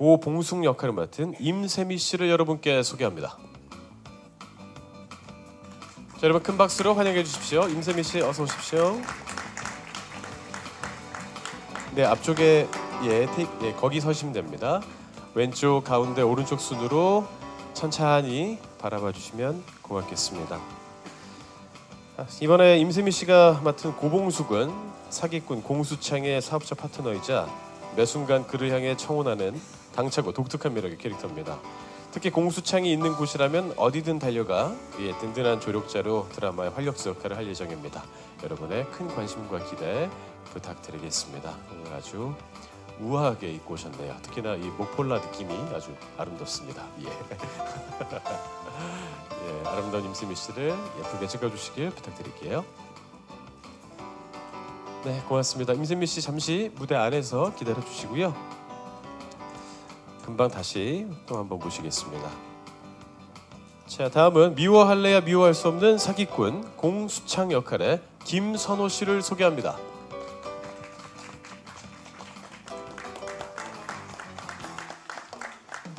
고봉숙 역할을 맡은 임세미 씨를 여러분께 소개합니다. 자, 여러분 큰 박수로 환영해 주십시오. 임세미 씨 어서 오십시오. 네, 앞쪽에 예, 테이, 예, 거기 서시면 됩니다. 왼쪽, 가운데, 오른쪽 순으로 천천히 바라봐 주시면 고맙겠습니다. 아, 이번에 임세미 씨가 맡은 고봉숙은 사기꾼 공수창의 사업자 파트너이자 매 순간 그를 향해 청혼하는 당차고 독특한 매력의 캐릭터입니다. 특히 공수창이 있는 곳이라면 어디든 달려가 그의 든든한 조력자로 드라마의 활력소 역할을 할 예정입니다. 여러분의 큰 관심과 기대 부탁드리겠습니다. 오늘 아주 우아하게 입고 오셨네요. 특히나 이 목폴라 느낌이 아주 아름답습니다. 예. 예, 아름다운 임수미 씨를 예쁘게 찍어주시길 부탁드릴게요. 네, 고맙습니다. 임세미 씨 잠시 무대 안에서 기다려 주시고요. 금방 다시 또 한번 모시겠습니다. 자, 다음은 미워할래야 미워할 수 없는 사기꾼 공수창 역할의 김선호 씨를 소개합니다.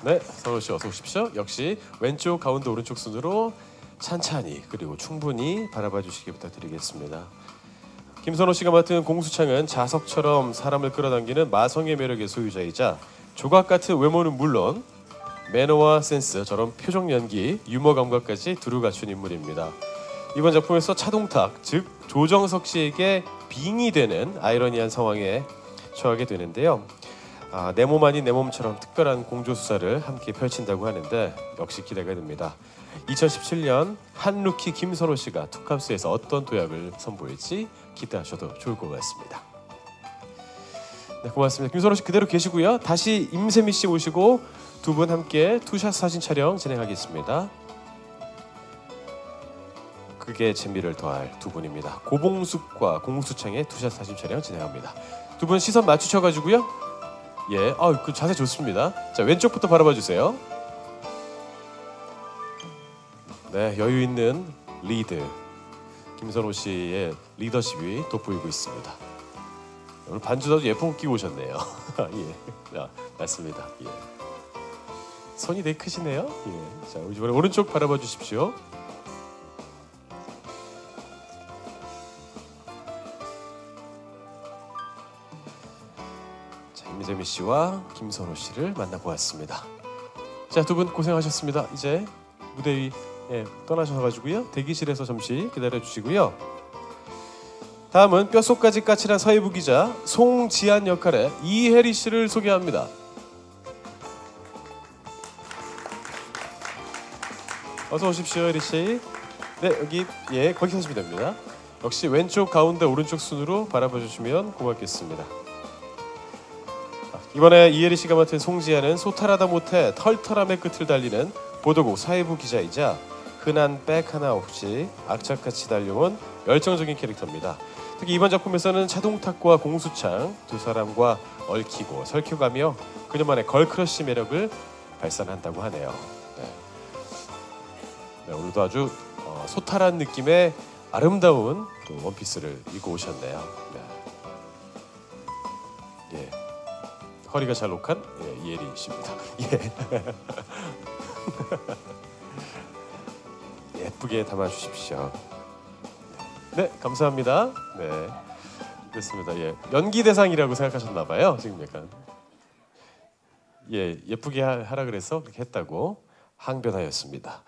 네, 선호 씨 어서 오십시오. 역시 왼쪽, 가운데, 오른쪽 순으로 찬찬히 그리고 충분히 바라봐 주시기 부탁드리겠습니다. 김선호 씨가 맡은 공수창은 자석처럼 사람을 끌어당기는 마성의 매력의 소유자이자 조각 같은 외모는 물론 매너와 센스, 저런 표정 연기, 유머 감각까지 두루 갖춘 인물입니다. 이번 작품에서 차동탁, 즉 조정석 씨에게 빙이 되는 아이러니한 상황에 처하게 되는데요. 아, 내 몸 아닌 내 몸처럼 특별한 공조 수사를 함께 펼친다고 하는데 역시 기대가 됩니다. 2017년 한 루키 김선호 씨가 투캅스에서 어떤 도약을 선보일지 기대하셔도 좋을 것 같습니다. 네, 고맙습니다. 김선호 씨 그대로 계시고요. 다시 임세미 씨 모시고 두 분 함께 투샷 사진 촬영 진행하겠습니다. 그게 재미를 더할 두 분입니다. 고봉숙과 공수창의 투샷 사진 촬영 진행합니다. 두 분 시선 맞추셔가지고요. 예, 아, 그 자세 좋습니다. 자, 왼쪽부터 바라봐 주세요. 네, 여유 있는 리드 김선호 씨의 리더십이 돋보이고 있습니다. 오늘 반주도 예쁜 거 끼고 오셨네요. 예, 자, 맞습니다. 예. 손이 되게 크시네요. 예, 자, 이번에 오른쪽 바라봐 주십시오. 자, 임재미 씨와 김선호 씨를 만나보았습니다. 자, 두 분 고생하셨습니다. 이제 무대 위 예, 떠나셔가지고요. 대기실에서 잠시 기다려 주시고요. 다음은 뼛속까지 까칠한 서해부 기자 송지한 역할의 이혜리 씨를 소개합니다. 어서 오십시오, 혜리 씨. 네, 여기 예, 거기 서시면 됩니다. 역시 왼쪽, 가운데, 오른쪽 순으로 바라봐 주시면 고맙겠습니다. 이번에 이혜리 씨가 맡은 송지아는 소탈하다 못해 털털함의 끝을 달리는 보도국 사회부 기자이자 흔한 백 하나 없이 악착같이 달려온 열정적인 캐릭터입니다. 특히 이번 작품에서는 차동탁과 공수창 두 사람과 얽히고 설켜가며 그녀만의 걸크러쉬 매력을 발산한다고 하네요. 네. 네, 오늘도 아주 어, 소탈한 느낌의 아름다운 또 원피스를 입고 오셨네요. 네. 예. 허리가 잘록한 예, 이혜리 씨입니다. 예. 예쁘게 담아 주십시오. 네, 감사합니다. 네, 됐습니다. 예, 연기 대상이라고 생각하셨나 봐요. 지금 약간 예, 예쁘게 하라 그래서 그렇게 했다고 항변하였습니다.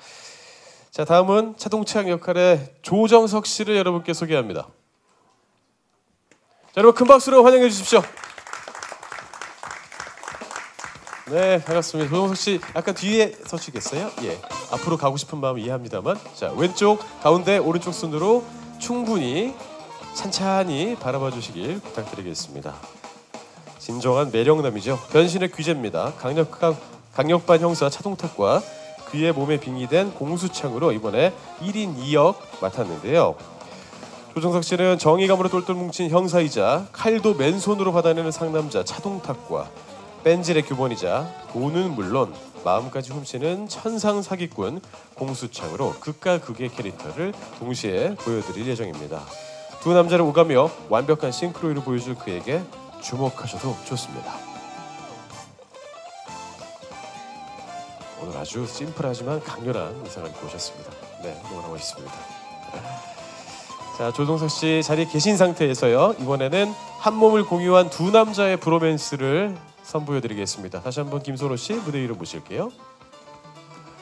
자, 다음은 차동창 역할의 조정석 씨를 여러분께 소개합니다. 자, 여러분 큰 박수로 환영해 주십시오. 네, 반갑습니다. 조정석 씨 약간 뒤에 서시겠어요? 예. 앞으로 가고 싶은 마음 이해합니다만. 자, 왼쪽, 가운데, 오른쪽 순으로 충분히 찬찬히 바라봐 주시길 부탁드리겠습니다. 진정한 매력남이죠. 변신의 귀재입니다. 강력한 강력반 형사 차동탁과 그의 몸에 빙의된 공수창으로 이번에 1인 2역 맡았는데요. 조정석 씨는 정의감으로 똘똘 뭉친 형사이자 칼도 맨손으로 받아내는 상남자 차동탁과 뺀질의 규본이자 돈은 물론 마음까지 훔치는 천상 사기꾼 공수창으로 극과 극의 캐릭터를 동시에 보여드릴 예정입니다. 두 남자를 오가며 완벽한 싱크로율을 보여줄 그에게 주목하셔도 좋습니다. 오늘 아주 심플하지만 강렬한 의상을 입고 오셨습니다. 네, 너무나 멋있습니다. 자, 조동석 씨 자리에 계신 상태에서요. 이번에는 한 몸을 공유한 두 남자의 브로맨스를 선보여 드리겠습니다. 다시 한번 김선호 씨 무대 위로 모실게요.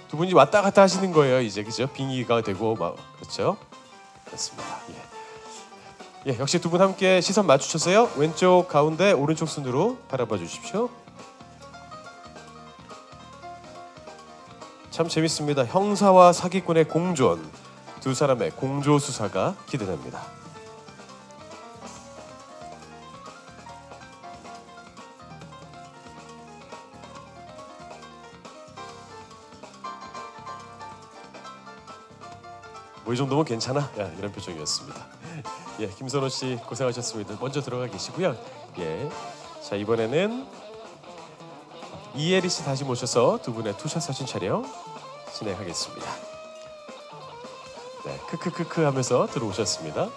두 분이 왔다 갔다 하시는 거예요. 이제 그죠? 빙의가 되고 막 그렇죠? 그렇습니다. 예. 예, 역시 두 분 함께 시선 맞추셨어요. 왼쪽 가운데 오른쪽 순으로 바라봐 주십시오. 참 재밌습니다. 형사와 사기꾼의 공존. 두 사람의 공조 수사가 기대됩니다. 뭐이 정도면 괜찮아? 야, 이런 표정이었습니다. 예, 김선호 씨 고생하셨습니다. 먼저 들어가 계시고요. 예, 자 이번에는 이혜리 씨 다시 모셔서 두 분의 투샷 사진 촬영 진행하겠습니다. 네, 크크크크 하면서 들어오셨습니다.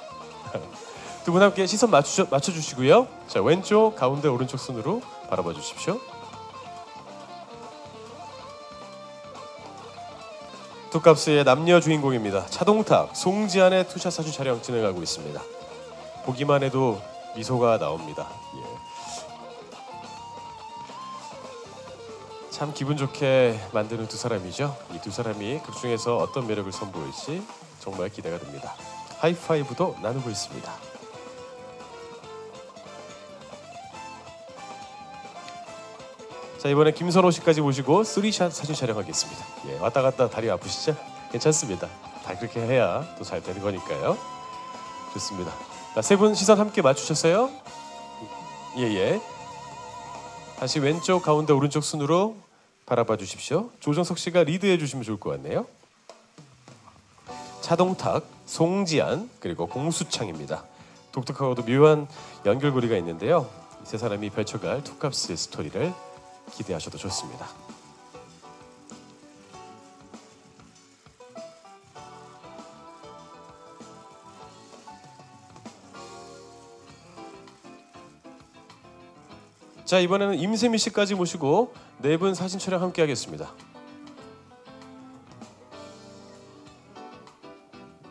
두 분 함께 시선 맞추, 맞춰주시고요. 자 왼쪽, 가운데, 오른쪽 순으로 바라봐 주십시오. 두값스의 남녀 주인공입니다. 차동탁, 송지안의 투샷 사진 촬영 진행하고 있습니다. 보기만 해도 미소가 나옵니다. 예. 참 기분 좋게 만드는 두 사람이죠. 이 두 사람이 그 중에서 어떤 매력을 선보일지 정말 기대가 됩니다. 하이파이브도 나누고 있습니다. 자 이번에 김선호 씨까지 모시고 쓰리샷 사진 촬영하겠습니다. 예, 왔다 갔다 다리 아프시죠? 괜찮습니다. 다 그렇게 해야 또 잘 되는 거니까요. 좋습니다. 세 분 시선 함께 맞추셨어요? 예예. 예. 다시 왼쪽 가운데 오른쪽 순으로 바라봐 주십시오. 조정석 씨가 리드해 주시면 좋을 것 같네요. 차동탁, 송지안 그리고 공수창입니다. 독특하고도 묘한 연결고리가 있는데요. 세 사람이 펼쳐갈 투캅스 스토리를 기대하셔도 좋습니다. 자 이번에는 임세미 씨까지 모시고 네 분 사진 촬영 함께 하겠습니다.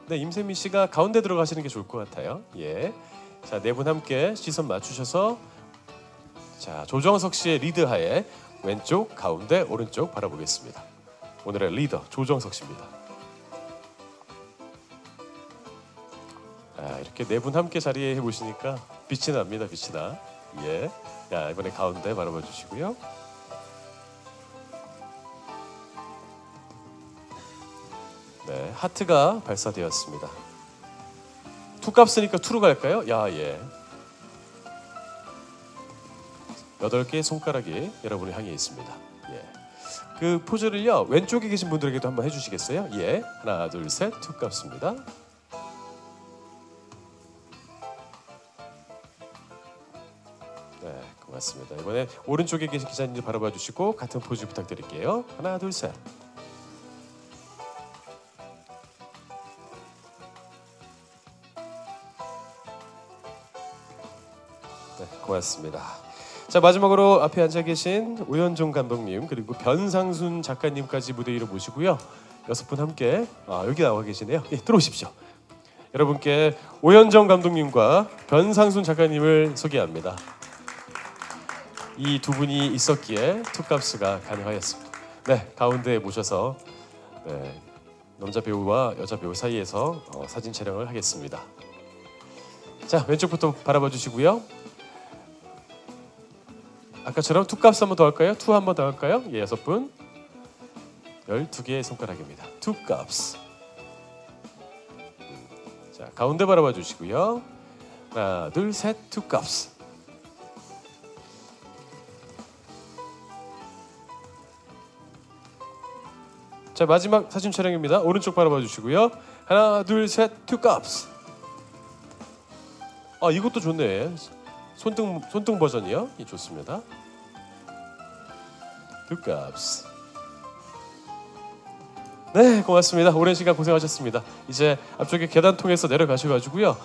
네 임세미 씨가 가운데 들어가시는 게 좋을 것 같아요. 예. 자네 분 함께 시선 맞추셔서 자 조정석 씨의 리드하에 왼쪽, 가운데, 오른쪽 바라보겠습니다. 오늘의 리더 조정석 씨입니다. 아, 이렇게 네 분 함께 자리에 해보시니까 빛이 납니다. 빛이 나. 예. 자 이번에 가운데 바라봐 주시고요. 네, 하트가 발사되었습니다. 투 값으니까 투로 갈까요? 야, 예. 여덟 개의 손가락이 여러분을 향해 있습니다. 예. 그 포즈를요 왼쪽에 계신 분들에게도 한번 해주시겠어요? 예, 하나, 둘, 셋, 투 값습니다. 네, 고맙습니다. 이번에 오른쪽에 계신 기자님들 바라봐 주시고 같은 포즈 부탁드릴게요. 하나, 둘, 셋. 네, 고맙습니다. 자 마지막으로 앞에 앉아 계신 오현종 감독님 그리고 변상순 작가님까지 무대 위로 모시고요. 여섯 분 함께 아, 여기 나와 계시네요. 예, 들어오십시오. 여러분께 오현정 감독님과 변상순 작가님을 소개합니다. 이 두 분이 있었기에 투값스가 가능하였습니다. 네, 가운데 모셔서 네, 남자 배우와 여자 배우 사이에서 어, 사진 촬영을 하겠습니다. 자, 왼쪽부터 바라봐 주시고요. 아까처럼 투값 한번 더 할까요? 투 한번 더 할까요? 예, 여섯 분. 열두 개의 손가락입니다. 투 값. 자, 가운데 바라봐 주시고요. 하나, 둘, 셋, 투 값. 자, 마지막 사진 촬영입니다. 오른쪽 바라봐 주시고요. 하나, 둘, 셋, 투 값. 아, 이것도 좋네. 손등 손등 버전이요? 예, 좋습니다. 두 값. 네, 고맙습니다. 오랜 시간 고생하셨습니다. 이제 앞쪽에 계단 통해서 내려가셔가지고요.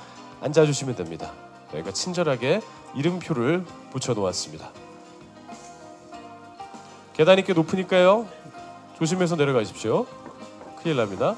앉아주시면 됩니다. 저희가 친절하게 이름표를 붙여 놓았습니다. 계단이 꽤 높으니까요. 조심해서 내려가십시오. 큰일 납니다.